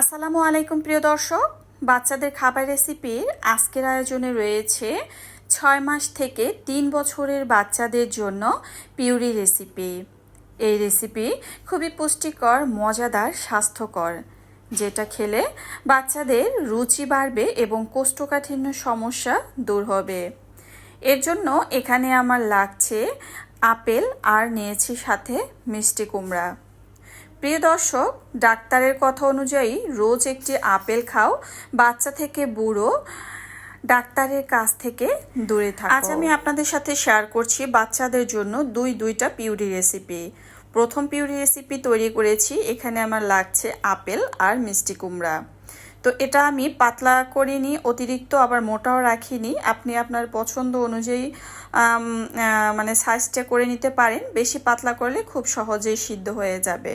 আসসালামু আলাইকুম, প্রিয় দর্শক। বাচ্চাদের খাবার রেসিপির আজকের আয়োজনে রয়েছে ছয় মাস থেকে তিন বছরের বাচ্চাদের জন্য পিউরি রেসিপি এই রেসিপি খুবই পুষ্টিকর, মজাদার, স্বাস্থ্যকর, যেটা খেলে বাচ্চাদের রুচি বাড়বে এবং কোষ্ঠকাঠিন্য সমস্যা দূর হবে। এর জন্য এখানে আমার লাগছে আপেল আর নিয়েছি সাথে মিষ্টি কুমড়া। প্রিয় দর্শক, ডাক্তারের কথা অনুযায়ী রোজ একটি আপেল খাও, বাচ্চা থেকে বুড়ো, ডাক্তারের কাছ থেকে দূরে থাকো। আজ আমি আপনাদের সাথে শেয়ার করছি বাচ্চাদের জন্য দুই দুইটা পিউরি রেসিপি প্রথম পিউরি রেসিপি তৈরি করেছি, এখানে আমার লাগছে আপেল আর মিষ্টি কুমড়া। তো এটা আমি পাতলা করিনি, অতিরিক্ত আবার মোটাও রাখিনি। আপনি আপনার পছন্দ অনুযায়ী মানে সাইজটা করে নিতে পারেন। বেশি পাতলা করলে খুব সহজেই সিদ্ধ হয়ে যাবে।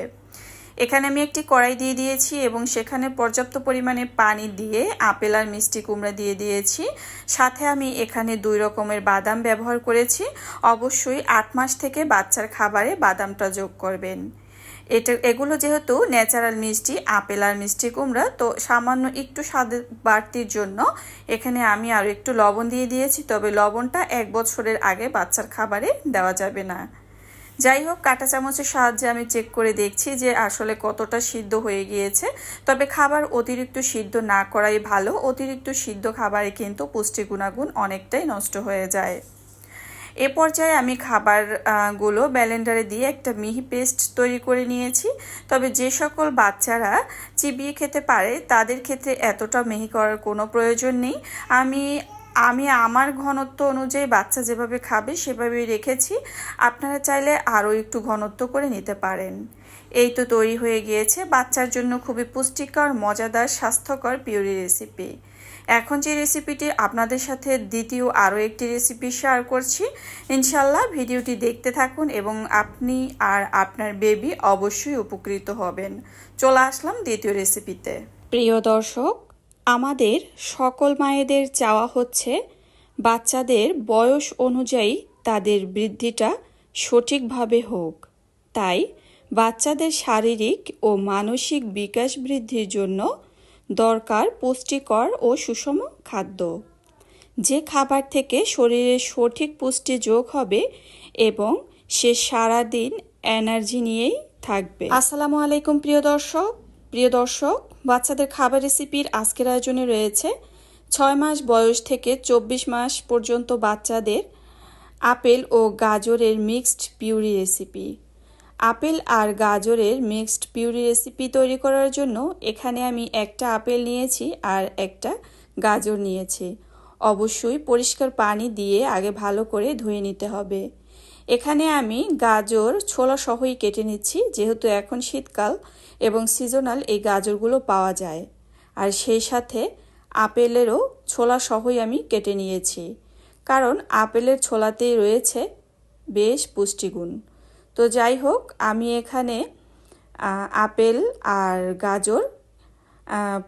এখানে আমি একটি কড়াই দিয়ে দিয়েছি এবং সেখানে পর্যাপ্ত পরিমাণে পানি দিয়ে আপেল আর মিষ্টি কুমড়া দিয়ে দিয়েছি। সাথে আমি এখানে দুই রকমের বাদাম ব্যবহার করেছি। অবশ্যই আট মাস থেকে বাচ্চার খাবারে বাদামটা যোগ করবেন। এটা, এগুলো যেহেতু ন্যাচারাল মিষ্টি, আপেল আর মিষ্টি কুমড়া, তো সামান্য একটু স্বাদ বাড়তির জন্য এখানে আমি আরও একটু লবণ দিয়ে দিয়েছি। তবে লবণটা এক বছরের আগে বাচ্চার খাবারে দেওয়া যাবে না। যাই হোক কাঁটা চামচের সাহায্যে আমি চেক করে দেখছি যে আসলে কতটা সিদ্ধ হয়ে গিয়েছে। তবে খাবার অতিরিক্ত সিদ্ধ না করাই ভালো। অতিরিক্ত সিদ্ধ খাবারে কিন্তু পুষ্টি গুণাগুণ অনেকটাই নষ্ট হয়ে যায়। এ পর্যায়ে আমি খাবারগুলো ব্যালেন্ডারে দিয়ে একটা মিহি পেস্ট তৈরি করে নিয়েছি। তবে যে সকল বাচ্চারা চিবিয়ে খেতে পারে, তাদের ক্ষেত্রে এতটা মিহি করার কোনো প্রয়োজন নেই। আমি আমি আমার ঘনত্ব অনুযায়ী বাচ্চা যেভাবে খাবে সেভাবেই রেখেছি। আপনারা চাইলে আরও একটু ঘনত্ব করে নিতে পারেন। এই তো তৈরি হয়ে গিয়েছে। বাচ্চার জন্য খুবই পুষ্টিকর, মজাদার, স্বাস্থ্যকর পিউরি রেসিপি এখন যে রেসিপিটি আপনাদের সাথে দ্বিতীয় আরও একটি রেসিপি শেয়ার করছি ইনশাল্লাহ ভিডিওটি দেখতে থাকুন এবং আপনি আর আপনার বেবি অবশ্যই উপকৃত হবেন। চলে আসলাম দ্বিতীয় রেসিপিতে প্রিয় দর্শক আমাদের সকল মায়েদের চাওয়া হচ্ছে বাচ্চাদের বয়স অনুযায়ী তাদের বৃদ্ধিটা সঠিকভাবে হোক। তাই বাচ্চাদের শারীরিক ও মানসিক বিকাশ বৃদ্ধির জন্য দরকার পুষ্টিকর ও সুষম খাদ্য। যে খাবার থেকে শরীরে সঠিক পুষ্টি যোগ হবে এবং সে সারাদিন এনার্জি নিয়েই থাকবে। আসসালামু আলাইকুম প্রিয় দর্শক প্রিয় দর্শক, বাচ্চাদের খাবার রেসিপির আজকের আয়োজনে রয়েছে ছয় মাস বয়স থেকে চব্বিশ মাস পর্যন্ত বাচ্চাদের আপেল ও গাজরের মিক্সড পিউরি রেসিপি। আপেল আর গাজরের মিক্সড পিউরি রেসিপি তৈরি করার জন্য এখানে আমি একটা আপেল নিয়েছি আর একটা গাজর নিয়েছি। অবশ্যই পরিষ্কার পানি দিয়ে আগে ভালো করে ধুয়ে নিতে হবে। এখানে আমি গাজর, ছোলা সহই কেটে নিচ্ছি, যেহেতু এখন শীতকাল এবং সিজনাল এই গাজরগুলো পাওয়া যায়। আর সেই সাথে আপেলেরও ছোলা সহই আমি কেটে নিয়েছি। কারণ আপেলের ছোলাতেই রয়েছে বেশ পুষ্টিগুণ। তো যাই হোক, আমি এখানে আপেল আর গাজর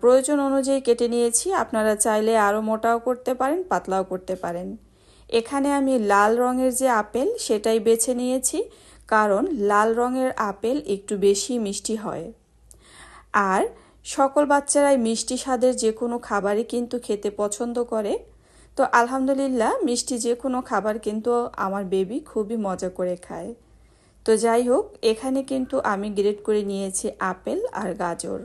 প্রয়োজন অনুযায়ী কেটে নিয়েছি। আপনারা চাইলে আরও মোটাও করতে পারেন, পাতলাও করতে পারেন। এখানে আমি লাল রঙের যে আপেল সেটাই বেছে নিয়েছি, কারণ লাল রঙের আপেল একটু বেশি মিষ্টি হয়। আর সকল বাচ্চারাই মিষ্টি স্বাদের যে কোনো খাবারই কিন্তু খেতে পছন্দ করে। তো আলহামদুলিল্লাহ, মিষ্টি যে কোনো খাবার কিন্তু আমার বেবি খুবই মজা করে খায়। তো যাই হোক, এখানে কিন্তু আমি গ্রেড করে নিয়েছি আপেল আর গাজর।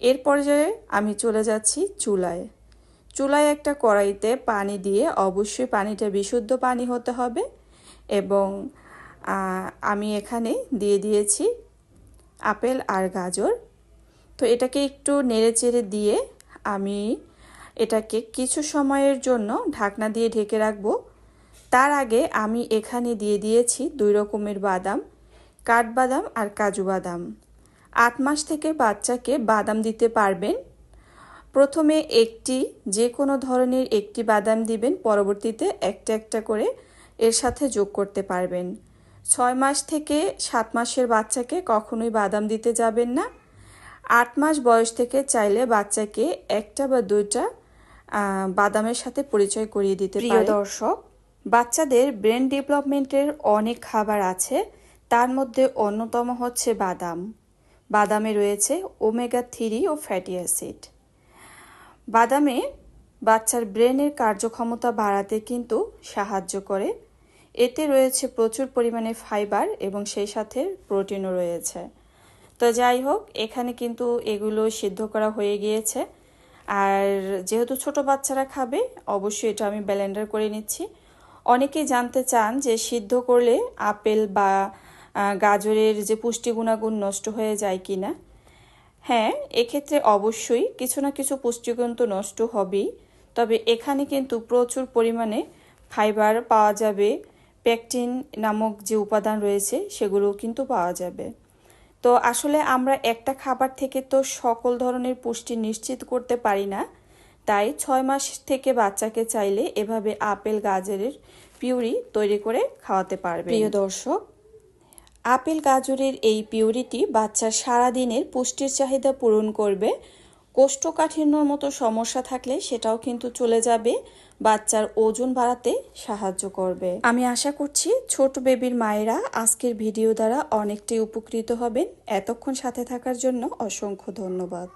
এর পর্যায়ে আমি চলে যাচ্ছি চুলায়। চুলায় একটা কড়াইতে পানি দিয়ে অবশ্যই পানিটা বিশুদ্ধ পানি হতে হবে এবং আমি এখানে দিয়ে দিয়েছি আপেল আর গাজর। তো এটাকে একটু নেড়ে চেড়ে দিয়ে আমি এটাকে কিছু সময়ের জন্য ঢাকনা দিয়ে ঢেকে রাখব। তার আগে আমি এখানে দিয়ে দিয়েছি দুই রকমের বাদাম, কাঠবাদাম আর কাজু বাদাম। আট মাস থেকে বাচ্চাকে বাদাম দিতে পারবেন। প্রথমে একটি যে কোনো ধরনের একটি বাদাম দিবেন পরবর্তীতে একটা একটা করে এর সাথে যোগ করতে পারবেন। ছয় মাস থেকে সাত মাসের বাচ্চাকে কখনোই বাদাম দিতে যাবেন না। আট মাস বয়স থেকে চাইলে বাচ্চাকে একটা বা দুইটা বাদামের সাথে পরিচয় করিয়ে দিতে প্রিয় দর্শক বাচ্চাদের ব্রেন ডেভেলপমেন্টের অনেক খাবার আছে তার মধ্যে অন্যতম হচ্ছে বাদাম। বাদামে রয়েছে ওমেগা থ্রি ও ফ্যাটি অ্যাসিড। বাদামে বাচ্চার ব্রেনের কার্যক্ষমতা বাড়াতে কিন্তু সাহায্য করে। এতে রয়েছে প্রচুর পরিমাণে ফাইবার এবং সেই সাথে প্রোটিনও রয়েছে। তো যাই হোক, এখানে কিন্তু এগুলো সিদ্ধ করা হয়ে গিয়েছে। আর যেহেতু ছোট বাচ্চারা খাবে, অবশ্যই এটা আমি ব্লেন্ডার করে নিচ্ছি। অনেকেই জানতে চান যে সিদ্ধ করলে আপেল বা গাজরের যে পুষ্টি গুণাগুণ নষ্ট হয়ে যায় কি না হ্যাঁ এক্ষেত্রে অবশ্যই কিছু না কিছু পুষ্টিগুণ তো নষ্ট হবেই। তবে এখানে কিন্তু প্রচুর পরিমাণে ফাইবার পাওয়া যাবে। প্যাকটিন নামক যে উপাদান রয়েছে, সেগুলোও কিন্তু পাওয়া যাবে। তো আসলে আমরা একটা খাবার থেকে তো সকল ধরনের পুষ্টি নিশ্চিত করতে পারি না। তাই ছয় মাস থেকে বাচ্চাকে চাইলে এভাবে আপেল, গাজরের পিউরি তৈরি করে খাওয়াতে পারবে প্রিয় দর্শক আপেল গাজরের এই পিউরিটি বাচ্চার সারাদিনের পুষ্টির চাহিদা পূরণ করবে। কোষ্ঠকাঠিন্যর মতো সমস্যা থাকলে সেটাও কিন্তু চলে যাবে। বাচ্চার ওজন বাড়াতে সাহায্য করবে। আমি আশা করছি ছোট বেবির মায়েরা আজকের ভিডিও দ্বারা অনেকটাই উপকৃত হবেন। এতক্ষণ সাথে থাকার জন্য অসংখ্য ধন্যবাদ।